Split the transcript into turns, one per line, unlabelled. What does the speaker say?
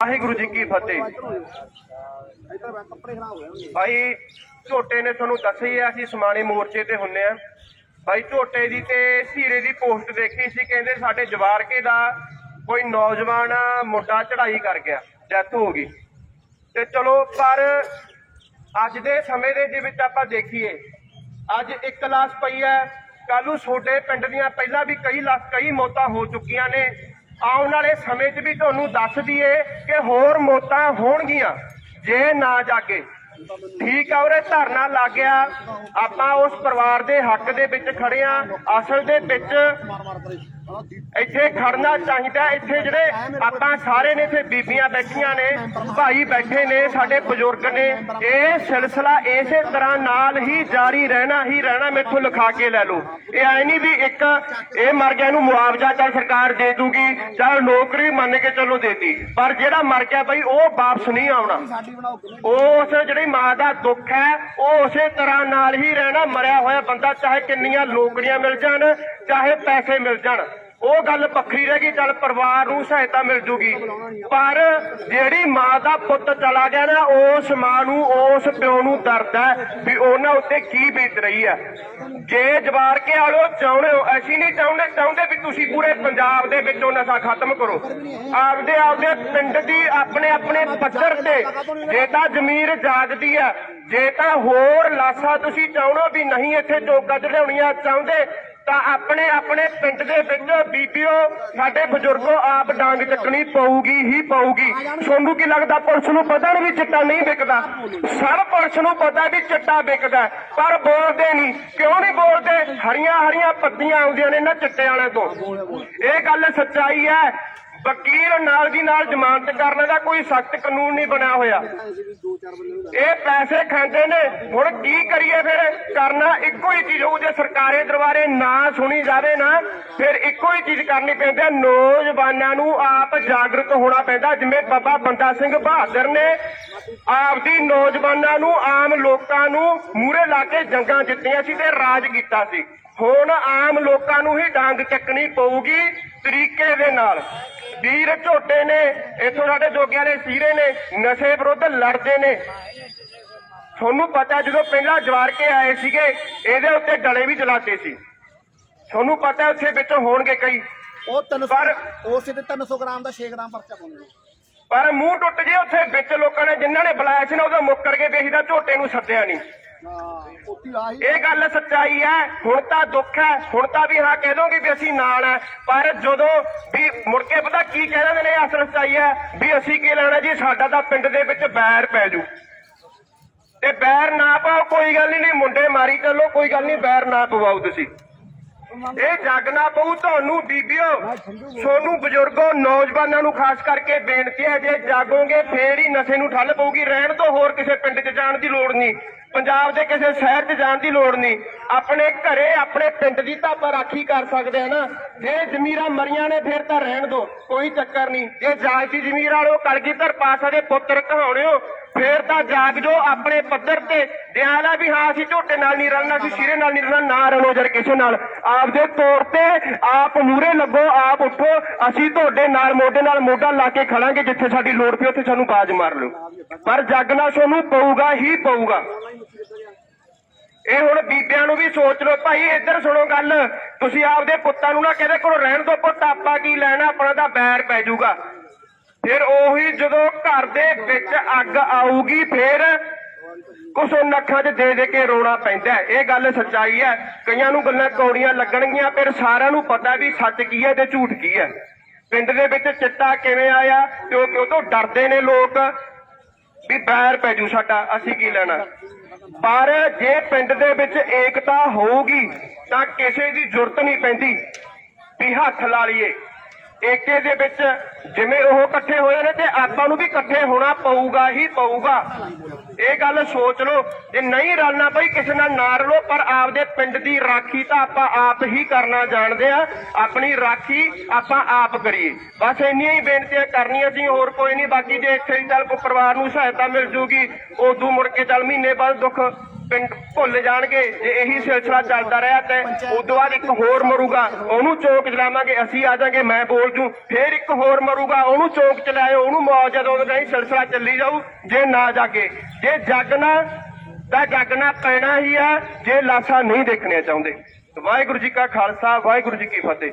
ਵਾਹਿਗੁਰੂ ਜੀ ਕੀ ਫਤਿਹ। ਭਾਈ, ਝੋਟੇ ਨੇ ਤੁਹਾਨੂੰ ਦੱਸਿਆ ਹੀ ਆ, ਅਸੀਂ ਸਮਾਣੇ ਮੋਰਚੇ ਤੇ ਹੁੰਨੇ ਆ। ਭਾਈ, ਝੋਟੇ ਦੀ ਤੇ ਸੀਰੇ ਦੀ ਪੋਸਟ ਦੇਖੀ ਸੀ, ਕਹਿੰਦੇ ਸਾਡੇ ਜਵਾਰਕੇ ਦਾ ਕੋਈ ਨੌਜਵਾਨ ਮੁੰਡਾ ਚੜਾਈ ਕਰ ਗਿਆ, ਡੈਥ ਹੋ ਗਈ। ਤੇ ਚਲੋ, ਪਰ ਅੱਜ ਦੇ ਸਮੇਂ ਦੇ ਜੇ ਵਿੱਚ ਆਪਾਂ ਦੇਖੀਏ, ਅੱਜ ਇੱਕ ਲਾਸ਼ ਪਈ ਹੈ। ਕੱਲ ਨੂੰ ਛੋਟੇ ਪਿੰਡ ਦੀਆਂ ਪਹਿਲਾਂ ਵੀ ਕਈ ਲਾਸ਼ ਕਈ ਮੌਤਾਂ ਹੋ ਚੁੱਕੀਆਂ ਨੇ। ਆਉਣ ਵਾਲੇ ਸਮੇਂ 'ਚ ਵੀ ਤੁਹਾਨੂੰ ਦੱਸ ਦਈਏ ਕਿ ਹੋਰ ਮੌਤਾਂ ਹੋਣਗੀਆਂ, ਜੇ ਨਾ ਜਾਗੇ। ਠੀਕ ਆ ਉਰੇ, ਧਰਨਾ ਲੱਗ ਗਿਆ। ਆਪਾਂ ਉਸ ਪਰਿਵਾਰ ਦੇ ਹੱਕ ਦੇ ਵਿੱਚ ਖੜੇ ਆ। ਅਸਲ ਦੇ ਵਿੱਚ ਇੱਥੇ ਖੜਨਾ ਚਾਹੀਦਾ ਇੱਥੇ ਜਿਹੜੇ ਆਪਾਂ ਸਾਰੇ ਨੇ ਇੱਥੇ ਬੀਬੀਆਂ ਬੈਠੀਆਂ ਨੇ, ਭਾਈ ਬੈਠੇ ਨੇ, ਸਾਡੇ ਬਜ਼ੁਰਗ ਨੇ, ਇਹ ਸਿਲਸਿਲਾ ਇਸੇ ਤਰ੍ਹਾਂ ਨਾਲ ਹੀ ਜਾਰੀ ਰਹਿਣਾ ਹੀ ਰਹਿਣਾ, ਮੈਥੋਂ ਲਿਖਾ ਕੇ ਲੈ ਲਓ। ਇਹ ਐ ਨਹੀਂ ਵੀ ਇੱਕ ਇਹ ਮਰ ਗਿਆ ਨੂੰ ਮੁਆਵਜ਼ਾ ਚੱਲ ਸਰਕਾਰ ਦੇ ਦੂਗੀ, ਚੱਲ ਨੌਕਰੀ ਮੰਨ ਕੇ ਚਲੋ ਦੇਤੀ ਪਰ ਜਿਹੜਾ ਮਰ ਗਿਆ ਬਈ, ਉਹ ਵਾਪਸ ਨਹੀਂ ਆਉਣਾ। ਉਸ ਜਿਹੜੀ ਮਾਂ ਦਾ ਦੁੱਖ ਹੈ, ਉਹ ਉਸੇ ਤਰ੍ਹਾਂ ਨਾਲ ਹੀ ਰਹਿਣਾ। ਮਰਿਆ ਹੋਇਆ ਬੰਦਾ ਚਾਹੇ ਕਿੰਨੀਆਂ ਨੌਕਰੀਆਂ ਮਿਲ ਜਾਣ, ਚਾਹੇ ਪੈਸੇ ਮਿਲ ਜਾਣ। ਉਹ ਗੱਲ ਵੱਖਰੀ ਰਹਿ ਗਈ, ਚੱਲ ਪਰਿਵਾਰ ਨੂੰ ਸਹਾਇਤਾ ਮਿਲ ਜੂਗੀ। ਪਰ ਜਿਹੜੀ ਮਾਂ ਦਾ ਪੁੱਤ ਚਲਾ ਗਿਆ ਨਾ, ਉਸ ਮਾਂ ਨੂੰ, ਉਸ ਪਿਓ ਨੂੰ ਦਰਦ ਹੈ ਵੀ ਉਹਨਾਂ ਉੱਤੇ ਕੀ ਬੀਤ ਰਹੀ ਹੈ। ਜੇ ਜਵਾਰ ਕੇ ਆਲੋ, ਚਾਹੁੰਦੇ ਹੋ, ਅਸੀਂ ਨਹੀਂ ਚਾਹੁੰਦੇ ਚਾਹੁੰਦੇ ਵੀ ਤੁਸੀਂ ਪੂਰੇ ਪੰਜਾਬ ਦੇ ਵਿੱਚੋਂ ਨਸ਼ਾ ਖਤਮ ਕਰੋ। ਆਪਦੇ ਆਪਦੇ ਪਿੰਡ ਦੀ, ਆਪਣੇ ਆਪਣੇ ਪੱਧਰ ਤੇ, ਜੇ ਤਾਂ ਜ਼ਮੀਰ ਜਾਗਦੀ ਹੈ, ਜੇ ਤਾਂ ਹੋਰ ਲਾਸ਼ਾ ਤੁਸੀਂ ਚਾਹੁੰਦੇ ਵੀ ਨਹੀਂ ਇੱਥੇ ਚੌਕਾਂ ਚੜਾਉਣੀਆਂ ਚਾਹੁੰਦੇ ਤਾਂ ਆਪਣੇ ਆਪਣੇ ਪਿੰਡ ਦੇ ਵਿੱਚ ਬੀਬੀਓ, ਸਾਡੇ ਬਜ਼ੁਰਗੋ ਆਪ ਡਾਂਗ ਚੱਕਣੀ ਪਊਗੀ, ਹੀ ਪਊਗੀ। ਤੁਹਾਨੂੰ ਕੀ ਲੱਗਦਾ ਪੁਲਿਸ ਨੂੰ ਪਤਾ ਨਹੀਂ ਵੀ ਚਿੱਟਾ ਨਹੀਂ ਵਿਕਦਾ? ਸਰ, ਪੁਲਿਸ ਨੂੰ ਪਤਾ ਵੀ ਚਿੱਟਾ ਵਿਕਦਾ ਪਰ ਬੋਲਦੇ ਨਹੀਂ ਕਿਉਂ ਨਹੀਂ ਬੋਲਦੇ? ਹਰੀਆਂ ਹਰੀਆਂ ਪੱਤੀਆਂ ਆਉਂਦੀਆਂ ਨੇ ਇਹਨਾਂ ਚਿੱਟੇ ਵਾਲਿਆਂ ਤੋਂ। ਇਹ ਗੱਲ ਸੱਚਾਈ ਹੈ। ਵਕੀਲ ਨਾਲ ਦੀ ਨਾਲ ਜ਼ਮਾਨਤ ਕਰਨ ਦਾ ਕੋਈ ਸਖਤ ਕਾਨੂੰਨ ਨਹੀਂ ਬਣਿਆ ਹੋਇਆ। ਇਹ ਪੈਸੇ ਖਾਂਦੇ ਨੇ। ਹੁਣ ਕੀ ਕਰੀਏ ਫਿਰ? ਕਰਨਾ ਇੱਕੋ ਹੀ ਚੀਜ਼ ਹੋਊ, ਜੇ ਸਰਕਾਰੇ ਦਰਬਾਰੇ ਨਾ ਸੁਣੀ ਜਾਵੇ ਨਾ, ਫਿਰ ਇੱਕੋ ਹੀ ਚੀਜ਼ ਕਰਨੀ ਪੈਂਦੀ ਹੈ। ਨੌਜਵਾਨਾਂ ਨੂੰ ਆਪ ਜਾਗਰੂਕ ਹੋਣਾ ਪੈਂਦਾ, ਜਿਵੇਂ ਬਾਬਾ ਬੰਦਾ ਸਿੰਘ ਬਹਾਦਰ ਨੇ ਆਪਦੀ ਨੌਜਵਾਨਾਂ ਨੂੰ, ਆਮ ਲੋਕਾਂ ਨੂੰ ਮੂਹਰੇ ਲਾ ਕੇ ਜੰਗਾਂ ਜਿੱਤੀਆਂ ਸੀ ਤੇ ਰਾਜ ਕੀਤਾ ਸੀ। ਹੁਣ ਆਮ ਲੋਕਾਂ ਨੂੰ ਹੀ ਡਾਂਗ ਚੱਕਣੀ ਪਊਗੀ ਤਰੀਕੇ ਦੇ ਨਾਲ। ਵੀਰ ਝੋਟੇ ਨੇ ਇੱਥੋਂ ਸਾਡੇ ਜੋਗਿਆਂ ਦੇ ਸੀਰੇ ਨੇ ਨਸ਼ੇ ਵਿਰੁੱਧ ਲੜਦੇ ਨੇ। ਤੁਹਾਨੂੰ ਪਤਾ ਜਦੋਂ ਪਹਿਲਾਂ ਜਵਾਰ ਕੇ ਆਏ ਸੀਗੇ ਇਹਦੇ ਉੱਤੇ ਗਲੇ ਵੀ ਚਲਾਤੇ ਸੀ। ਤੁਹਾਨੂੰ ਪਤਾ ਉੱਥੇ ਵਿੱਚ ਹੋਣਗੇ ਕਈ।
ਉਹ 300
ਪਰ-
ਉਸੇ ਤੇ 300 ਗ੍ਰਾਮ ਦਾ 6 ਗ੍ਰਾਮ ਪਰਚਾ ਪਾਉਂਦੇ
ਪਰ ਮੂੰਹ ਟੁੱਟ ਜੇ ਉੱਥੇ ਵਿੱਚ ਲੋਕਾਂ ਨੇ ਜਿਨ੍ਹਾਂ ਨੇ ਬੁਲਾਇਆ ਸੀ ਨਾ ਉਹਦਾ ਮੁੱਕਰ ਕੇ ਵੇਖੀ ਦਾ ਝੋਟੇ ਨੂੰ ਸੱਦਿਆ ਨਹੀਂ। ਇਹ ਗੱਲ ਸੱਚਾਈ ਹੈ, ਹੁਣ ਤਾਂ ਦੁੱਖ ਹੈ, ਹੁਣ ਤਾਂ ਵੀ ਹਾਂ ਕਹਿ ਦੋਗੇ ਵੀ ਅਸੀਂ ਨਾਲ ਹੈ, ਪਰ ਜਦੋਂ ਵੀ ਮੁੜ ਕੇ ਪਤਾ ਕੀ ਕਹਿ ਦਿੰਦੇ ਨੇ, ਅਸਲ ਸੱਚਾਈ ਹੈ ਵੀ ਅਸੀਂ ਕੀ ਲੈਣਾ ਜੀ, ਸਾਡਾ ਤਾਂ ਪਿੰਡ ਦੇ ਵਿੱਚ ਬੈਰ ਪੈ ਜੂ। ਤੇ ਬੈਰ ਨਾ ਪਾਓ, ਕੋਈ ਗੱਲ ਨਹੀਂ ਮੁੰਡੇ ਮਾਰੀ ਚੱਲੋ, ਕੋਈ ਗੱਲ ਨਹੀਂ, ਬੈਰ ਨਾ ਪਵਾਓ ਤੁਸੀਂ। ਇਹ ਜੱਗ ਨਾ ਪਊ, ਤੁਹਾਨੂੰ ਬੀਬੀਓ, ਸੋਨੂੰ ਬਜ਼ੁਰਗੋ, ਨੌਜਵਾਨਾਂ ਨੂੰ ਖਾਸ ਕਰਕੇ ਬੇਨਤੀ ਹੈ, ਜੇ ਜਾਗੋਗੇ, ਫੇਰ ਹੀ ਨਸ਼ੇ ਨੂੰ ਠੱਲ ਪਊਗੀ, ਰਹਿਣ ਤੋਂ ਹੋਰ ਕਿਸੇ ਪਿੰਡ 'ਚ ਜਾਣ ਦੀ ਲੋੜ ਨਹੀਂ। ਪੰਜਾਬ ਦੇ ਕਿਸੇ ਸ਼ਹਿਰ 'ਚ ਜਾਣ ਦੀ ਲੋੜ ਨਹੀਂ। ਆਪਣੇ ਘਰੇ, ਆਪਣੇ ਪਿੰਡ ਦੀ ਤਾਂ ਰਾਖੀ ਕਰ ਸਕਦੇ ਆ ਨਾ। ਜੇ ਜ਼ਮੀਰਾਂ ਮਰੀਆਂ ਨੇ, ਫਿਰ ਤਾਂ ਰਹਿਣ ਦੋ ਕੋਈ ਚੱਕਰ ਨਹੀਂ। ਜੇ ਜਾਗਦੀ ਜ਼ਮੀਰ ਵਾਲੋ ਕਲਗੀਧਰ ਪਾਸਾ ਦੇ ਪੁੱਤਰ ਕਹਾਉਣੇ ਫੇਰ ਤਾਂ ਜਾਗ ਜੋ ਆਪਣੇ ਪੱਧਰ ਤੇ। ਦਿਆਲਾ ਵੀ ਹਾਂ, ਅਸੀਂ ਝੋਟੇ ਨਾਲ ਨਹੀਂ ਰਲਣਾ, ਅਸੀਂ ਸ਼ੀਰੇ ਨਾਲ ਨਹੀਂ ਰਲਣਾ, ਨਾ ਰਲੋ ਜਰ ਕਿਸੇ ਨਾਲ। ਆਪਦੇ ਤੌਰ ਤੇ ਆਪ ਮੂਰੇ ਲੱਗੋ, ਆਪ ਉੱਠੋ। ਅਸੀਂ ਤੁਹਾਡੇ ਨਾਲ, ਮੋਢੇ ਨਾਲ ਮੋਢਾ ਲਾ ਕੇ ਖੜਾਂਗੇ ਜਿੱਥੇ ਸਾਡੀ ਲੋੜ ਪਈ, ਉੱਥੇ ਸਾਨੂੰ ਬਾਜ ਮਾਰ ਲਓ। ਪਰ ਜੱਗ ਨਾਲ ਤੁਹਾਨੂੰ ਪਊਗਾ ਹੀ ਪਊਗਾ। ਇਹ ਹੁਣ ਬੀਬਿਆਂ ਨੂੰ ਵੀ ਸੋਚ ਲਓ। ਭਾਈ, ਇੱਧਰ ਸੁਣੋ ਗੱਲ। ਤੁਸੀਂ ਆਪਦੇ ਪੁੱਤਾਂ ਨੂੰ ਨਾ ਕਹਿੰਦੇ ਕੋਲ ਰਹਿਣ ਦੋ, ਪੁੱਤ, ਆਪਾਂ ਕੀ ਲੈਣਾ? ਆਪਣਾ ਤਾਂ ਬੈਰ ਪੈ ਜਾਊਗਾ। ਫਿਰ ਉਹੀ ਜਦੋਂ ਘਰ ਦੇ ਵਿੱਚ ਅੱਗ ਆਊਗੀ, ਫਿਰ ਕੁਛ ਉਹਨਾਂ ਅੱਖਾਂ 'ਚ ਦੇ ਦੇ ਕੇ ਰੋਣਾ ਪੈਂਦਾ ਇਹ ਗੱਲ ਸੱਚਾਈ ਹੈ। ਕਈਆਂ ਨੂੰ ਗੱਲਾਂ ਕੌੜੀਆਂ ਲੱਗਣਗੀਆਂ, ਫਿਰ ਸਾਰਿਆਂ ਨੂੰ ਪਤਾ ਵੀ ਸੱਚ ਕੀ ਹੈ ਤੇ ਝੂਠ ਕੀ ਹੈ। ਪਿੰਡ ਦੇ ਵਿੱਚ ਚਿੱਟਾ ਕਿਵੇਂ ਆਇਆ, ਤੇ ਉਹ ਉਹ ਤੋਂ ਡਰਦੇ ਨੇ ਲੋਕ। ਵੀ ਬੈਰ ਪੈ ਜੂ ਸਾਡਾ, ਅਸੀਂ ਕੀ ਲੈਣਾ? ਪਰ ਜੇ ਪਿੰਡ ਦੇ ਵਿੱਚ ਏਕਤਾ ਹੋਊਗੀ, ਤਾਂ ਕਿਸੇ ਦੀ ਜ਼ਰੂਰਤ ਨਹੀਂ ਪੈਂਦੀ। ਵੀ ਹੱਥ ਲਾ ਲਈਏ। ਏਕੇ ਦੇ ਵਿੱਚ ਜਿਵੇਂ ਉਹ ਇਕੱਠੇ ਹੋਏ ਨੇ ਤੇ ਆਪਾਂ ਨੂੰ ਵੀ ਇਕੱਠੇ ਹੋਣਾ ਪਊਗਾ ਹੀ ਪਊਗਾ। ਇਹ ਗੱਲ ਸੋਚ ਲਓ, ਜੇ ਨਹੀਂ ਰਲਣਾ ਬਈ, ਕਿਸੇ ਨਾਲ ਨਾ ਰਲੋ, ਪਰ ਆਪਦੇ ਪਿੰਡ ਦੀ ਰਾਖੀ ਤਾਂ ਆਪਾਂ ਆਪ ਹੀ ਕਰਨਾ ਜਾਣਦੇ ਆ। ਆਪਣੀ ਰਾਖੀ ਆਪਾਂ ਆਪ ਕਰੀਏ। ਬਸ ਇੰਨੀਆਂ ਹੀ ਬੇਨਤੀਆਂ ਕਰਨੀਆਂ ਸੀ, ਹੋਰ ਕੋਈ ਨਹੀਂ। ਬਾਕੀ ਜੇ ਇੱਥੇ ਹੀ ਚੱਲ ਕੋ ਪਰਿਵਾਰ ਨੂੰ ਸਹਾਇਤਾ ਮਿਲ ਜੂਗੀ, ਉਦੋਂ ਮੁੜ ਕੇ ਚੱਲ ਮਹੀਨੇ ਬਾਅਦ ਦੁੱਖ ਪਿੰਡ ਭੁੱਲ ਜਾਣਗੇ, ਜੇ ਇਹੀ ਸਿਲਸਿਲਾ ਚੱਲਦਾ ਰਿਹਾ ਤੇ ਉਦੋਂ ਬਾਅਦ ਇੱਕ ਹੋਰ ਮਰੂਗਾ, ਉਹਨੂੰ ਚੌਕ ਚਲਾਵਾਂਗੇ ਅਸੀਂ ਆ ਜਾਾਂਗੇ, ਮੈਂ ਬੋਲ ਜੂ, ਫੇਰ ਇੱਕ ਹੋਰ ਮਰੂਗਾ, ਉਹਨੂੰ ਚੌਕ ਚਲਾਇਓ ਉਹਨੂੰ ਮੌਜ ਜਦੋਂ ਨਹੀਂ ਸਿਲਸਿਲਾ ਚੱਲੀ ਜਾਊ, ਜੇ ਨਾ ਜਾਗੇ। ਜੇ ਜਾਗਣਾ, ਤਾਂ ਜਾਗਣਾ ਪੈਣਾ ਹੀ ਆ, ਜੇ ਲਾਸ਼ਾਂ ਨਹੀਂ ਦੇਖਣੀਆਂ ਚਾਹੁੰਦੇ। ਵਾਹਿਗੁਰੂ ਜੀ ਕਾ ਖਾਲਸਾ, ਵਾਹਿਗੁਰੂ ਜੀ ਕੀ ਫਤਿਹ।